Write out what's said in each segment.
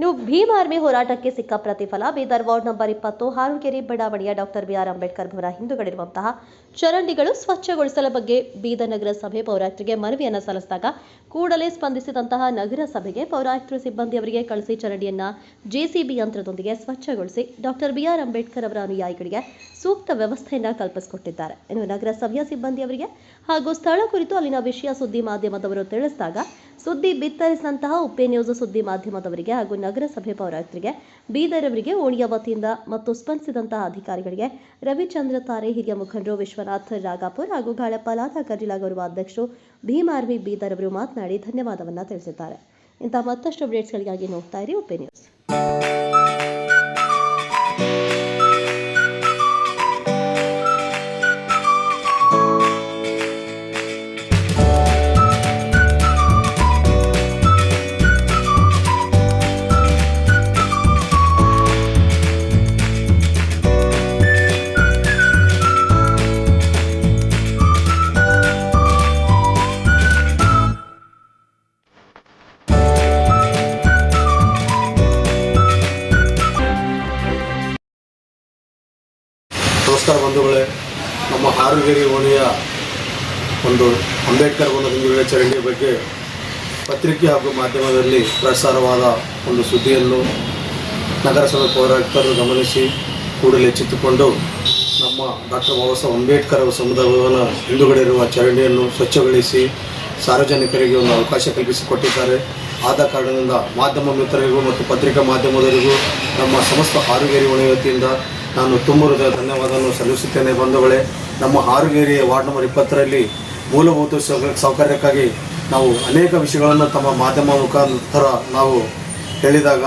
ಇನ್ನು ಭೀಮ್ ಆರ್ಮಿ ಹೋರಾಟಕ್ಕೆ ಸಿಕ್ಕ ಪ್ರತಿಫಲ. ಬೀದರ್ ವಾರ್ಡ್ ನಂಬರ್ ಇಪ್ಪತ್ತು ಹಾರುಗೆರೆ ಬಡಾವಣೆಯ doctor B R Ambedkar Bhavan ಹಿಂದುಗಡೆಯಿರುವಂತಹ ಚರಂಡಿಗಳು ಸ್ವಚ್ಛಗೊಳಿಸಲ ಬಗ್ಗೆ ಬೀದರ್ ನಗರ ಸಭೆ ಪೌರಾಯುಕ್ತರಿಗೆ ಮನವಿಯನ್ನು ಸಲ್ಲಿಸಿದಾಗ ಕೂಡಲೇ ಸ್ಪಂದಿಸಿದಂತಹ ನಗರಸಭೆಗೆ ಪೌರಾಯುಕ್ತರು ಸಿಬ್ಬಂದಿಯವರಿಗೆ ಕಳಿಸಿ ಚರಂಡಿಯನ್ನ ಜೆಸಿಬಿ ಯಂತ್ರದೊಂದಿಗೆ ಸ್ವಚ್ಛಗೊಳಿಸಿ ಡಾಕ್ಟರ್ ಬಿಆರ್ ಅಂಬೇಡ್ಕರ್ ಅವರ ಅನುಯಾಯಿಗಳಿಗೆ ಸೂಕ್ತ ವ್ಯವಸ್ಥೆಯನ್ನು ಕಲ್ಪಿಸಿಕೊಟ್ಟಿದ್ದಾರೆ. ಇನ್ನು ನಗರಸಭೆಯ ಸಿಬ್ಬಂದಿಯವರಿಗೆ ಹಾಗೂ ಸ್ಥಳ ಕುರಿತು ಅಲ್ಲಿನ ವಿಷಯ ಸುದ್ದಿ ಮಾಧ್ಯಮದವರು ತಿಳಿಸಿದಾಗ ಸುದ್ದಿ ಬಿತ್ತರಿಸಿದಂತಹ ಉಪ್ಪೆ ನ್ಯೂಸ್ ಸುದ್ದಿ ಮಾಧ್ಯಮದವರಿಗೆ ಹಾಗೂ ನಗರಸಭೆ ಪೌರಾಯುಕ್ತರಿಗೆ, ಬೀದರ್ ಅವರಿಗೆ, ಓಣಿಯ ವತಿಯಿಂದ ಮತ್ತು ಸ್ಪಂದಿಸಿದಂತಹ ಅಧಿಕಾರಿಗಳಿಗೆ ರವಿಚಂದ್ರ ತಾರೆ, ಹಿರಿಯ ಮುಖಂಡರು ವಿಶ್ವನಾಥ್ ರಾಗಾಪುರ್ ಹಾಗೂ ಗಾಳಪಾಲಾದ ಕರಿಲಾ ಗೌರವ ಅಧ್ಯಕ್ಷರು ಆರ್ಮಿ ಬೀದರ್ ಅವರು ಮಾತನಾಡಿ ಧನ್ಯವಾದವನ್ನ ತಿಳಿಸಿದ್ದಾರೆ. ಇಂತಹ ಮತ್ತಷ್ಟು ಅಪ್ಡೇಟ್ಸ್ಗಳಿಗಾಗಿ ನೋಡ್ತಾ ಇರಿ ಉಪ್ಪೆ ನ್ಯೂಸ್. ನಮಸ್ಕಾರ ಬಂಧುಗಳೇ. ನಮ್ಮ ಹಾರುಗೇರಿ ಓಣಿಯ ಒಂದು ಅಂಬೇಡ್ಕರ್ ಒಂದು ಚರಂಡಿ ಬಗ್ಗೆ ಪತ್ರಿಕೆ ಹಾಗೂ ಮಾಧ್ಯಮದಲ್ಲಿ ಪ್ರಸಾರವಾದ ಒಂದು ಸುದ್ದಿಯನ್ನು ನಗರಸಭೆ ಪೌರಾಯುಕ್ತರು ಗಮನಿಸಿ ಕೂಡಲೇ ಎಚ್ಚೆತ್ತುಕೊಂಡು ನಮ್ಮ ಡಾಕ್ಟರ್ ಬಾಬಾ ಸಾಹೇಬ್ ಅಂಬೇಡ್ಕರ್ ಅವರ ಸಮುದಾಯ ಭವನ ಹಿಂದುಗಡೆ ಇರುವ ಚರಂಡಿಯನ್ನು ಸ್ವಚ್ಛಗೊಳಿಸಿ ಸಾರ್ವಜನಿಕರಿಗೆ ಒಂದು ಅವಕಾಶ ಕಲ್ಪಿಸಿಕೊಟ್ಟಿದ್ದಾರೆ. ಆದ ಕಾರಣದಿಂದ ಮಾಧ್ಯಮ ಮಿತ್ರರಿಗೂ ಮತ್ತು ಪತ್ರಿಕಾ ಮಾಧ್ಯಮದವರಿಗೂ ನಮ್ಮ ಸಮಸ್ತ ಓಣಿ ವತಿಯಿಂದ ನಾನು ತುಂಬ ಹೃದಯ ಧನ್ಯವಾದವನ್ನು ಸಲ್ಲಿಸುತ್ತೇನೆ, ಬಂಧುಗಳೇ. ನಮ್ಮ ಹಾರುಗೇರಿ ವಾರ್ಡ್ ನಂಬರ್ ಇಪ್ಪತ್ತರಲ್ಲಿ ಮೂಲಭೂತ ಸೌಕ- ಸೌಕರ್ಯಕ್ಕಾಗಿ ನಾವು ಅನೇಕ ವಿಷಯಗಳನ್ನು ತಮ್ಮ ಮಾಧ್ಯಮ ಮುಖಾಂತರ ನಾವು ಹೇಳಿದಾಗ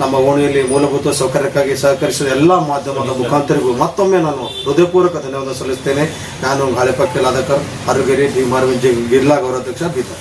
ನಮ್ಮ ಓಣಿಯಲ್ಲಿ ಮೂಲಭೂತ ಸೌಕರ್ಯಕ್ಕಾಗಿ ಸಹಕರಿಸಿದ ಎಲ್ಲ ಮಾಧ್ಯಮದ ಮುಖಾಂತರಿಗೂ ಮತ್ತೊಮ್ಮೆ ನಾನು ಹೃದಯಪೂರ್ವಕ ಧನ್ಯವಾದ ಸಲ್ಲಿಸ್ತೇನೆ ನಾನು ಗಾಳಿಪಕ್ಕಿ ಲಾದಕರ್ ಡಿ ಮಾರ್ವಿಂಜಿ ಗಿರ್ಲಾ ಗೌರವಾಧ್ಯಕ್ಷ ಬೀದರ್.